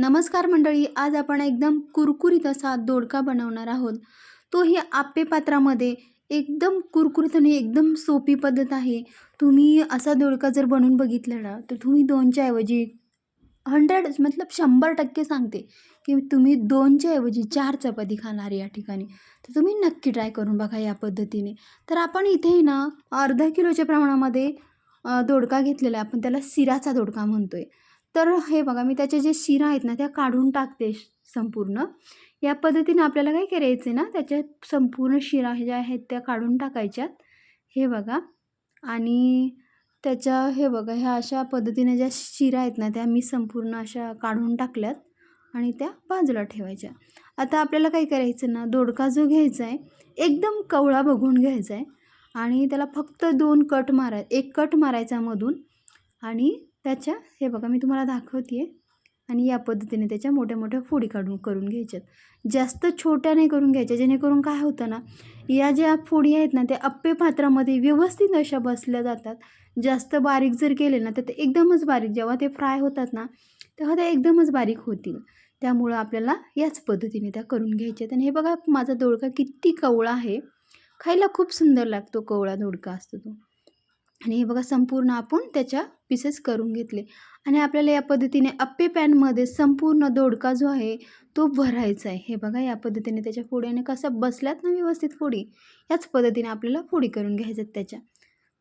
नमस्कार मंडळी आज आपण एकदम कुरकुरीत असा दोडका बनवणार आहोत. तोही आप्पे पात्रामध्ये. एकदम कुरकुरीत आणि एकदम सोपी पद्धत आहे. तुम्ही असा दोडका जर बनवून बघितला ना तर तुम्ही दोनच्या ऐवजी हंड्रेड मतलब शंभर टक्के सांगते की तुम्ही दोनच्या ऐवजी चार चपाती खाणार या ठिकाणी. तर तुम्ही नक्की ट्राय करून बघा या पद्धतीने. तर आपण इथे ना अर्धा किलोच्या प्रमाणामध्ये दोडका घेतलेला आहे. आपण त्याला सिराचा दोडका म्हणतो आहे तर हे बघा मी त्याच्या जे शिरा आहेत ना त्या काढून टाकते श- संपूर्ण. या पद्धतीने आपल्याला काय करायचं आहे ना त्याच्या संपूर्ण शिरा ज्या आहेत त्या काढून टाकायच्यात. हे बघा. आणि त्याच्या हे बघा ह्या अशा पद्धतीने ज्या शिरा आहेत ना त्या मी संपूर्ण अशा काढून टाकल्यात आणि त्या बाजूला ठेवायच्या. आता आपल्याला काय करायचं ना दोडका जो घ्यायचा आहे एकदम कवळा बघून घ्यायचा आहे आणि त्याला फक्त दोन कट माराय एक कट मारायचा मधून आणि त्याच्या हे बघा मी तुम्हाला दाखवते आणि या पद्धतीने त्याच्या मोठ्या मोठ्या फोडी काढून करून घ्यायच्यात. जास्त छोट्या नाही करून घ्यायच्या जेणेकरून काय होतं ना या ज्या फोडी आहेत ना त्या अप्पे पात्रामध्ये व्यवस्थित अशा बसल्या जातात. जास्त बारीक जर केले ना तर ते एकदमच बारीक जेव्हा ते फ्राय होतात ना तेव्हा त्या एकदमच बारीक होतील. त्यामुळं आपल्याला याच पद्धतीने त्या करून घ्यायच्या आहेत आणि हे बघा माझा दोडका किती कवळा आहे. खायला खूप सुंदर लागतो कवळा दोडका असतो तो. आणि हे बघा संपूर्ण आपण त्याच्या पीसेस करून घेतले. आणि आपल्याला या पद्धतीने अप्पे पॅनमध्ये संपूर्ण दोडका जो आहे तो भरायचा आहे. हे बघा या पद्धतीने त्याच्या फोड्याने कसा बसल्यात ना व्यवस्थित फोडी याच पद्धतीने आपल्याला फोडी करून घ्यायच्यात त्याच्या.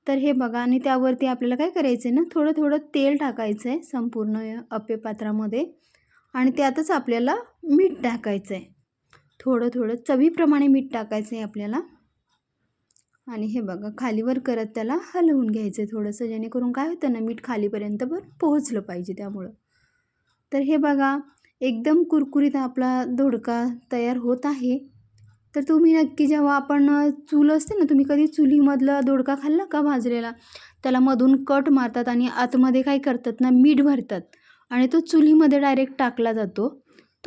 तर हे बघा आणि त्यावरती आपल्याला काय करायचं आहे ना थोडं थोडं तेल टाकायचं आहे संपूर्ण अप्पे पात्रामध्ये. आणि त्यातच आपल्याला मीठ टाकायचं आहे थोडं थोडं चवीप्रमाणे मीठ टाकायचं आहे आपल्याला. आणि हे बघा खालीवर करत त्याला हलवून घ्यायचं आहे थोडंसं जेणेकरून काय होतं ना मीठ खालीपर्यंत पण पोहोचलं पाहिजे त्यामुळं. तर हे बघा एकदम कुरकुरीत आपला दोडका तयार होत आहे. तर तुम्ही नक्की जेव्हा आपण चूल असते ना तुम्ही कधी चुलीमधला दोडका खाल्ला का भाजलेला? त्याला मधून कट मारतात आणि आतमध्ये काय करतात ना मीठ भरतात आणि तो चुलीमध्ये डायरेक्ट टाकला जातो.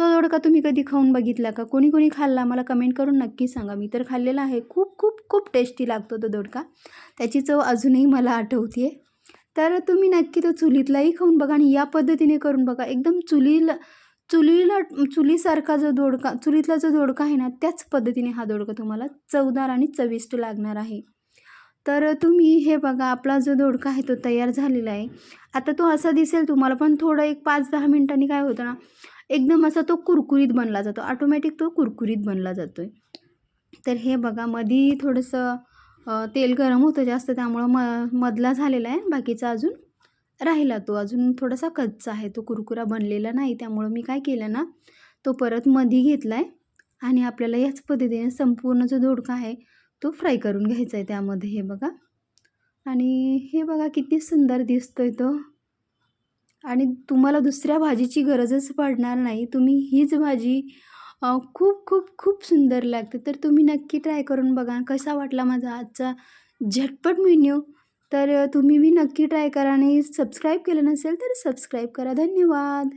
तो दोडका तुम्ही कधी खाऊन बघितला का? कोणी कोणी खाल्ला? मला कमेंट करून नक्की सांगा. मी तर खाल्लेला आहे. खूप खूप खूप टेस्टी लागतो तो दोडका. त्याची चव अजूनही मला आठवते तर तुम्ही नक्की तो चुलीतलाही खाऊन बघा आणि या पद्धतीने करून बघा. एकदम चुलीला चुलीला चुलीसारखा जो दोडका चुलीतला जो दोडका आहे ना त्याच पद्धतीने हा दोडका तुम्हाला चवदार आणि चविष्ट लागणार आहे. तर तुम्ही हे बघा आपला जो दोडका आहे तो तयार झालेला आहे. आता तो असा दिसेल तुम्हाला पण थोडं एक पाच दहा मिनटांनी काय होतं ना एकदम असा तो कुरकुरीत बनला जातो. ऑटोमॅटिक तो कुरकुरीत बनला जातो आहे तर हे बघा मधी थोडंसं तेल गरम होतं जास्त त्यामुळं म मधला झालेला आहे. बाकीचा अजून राहिला तो. अजून थोडासा कच्चा आहे. तो कुरकुरा बनलेला नाही त्यामुळं मी काय केलं ना तो परत मधी घेतला आहे आणि आपल्याला याच पद्धतीने संपूर्ण जो दोडका आहे तो फ्राय करून घ्यायचा आहे त्यामध्ये. हे बघा. आणि हे बघा किती सुंदर दिसतोय तो. आणि तुम्हाला दुसऱ्या भाजीची गरजच पडणार नाही. तुम्ही हीच भाजी खूप खूप खूप सुंदर लागते. तर तुम्ही नक्की ट्राय करून बघा. कसा वाटला माझा आजचा झटपट मेन्यू तर तुम्ही बी नक्की ट्राय करा. आणि सबस्क्राईब केलं नसेल तर सबस्क्राईब करा. धन्यवाद!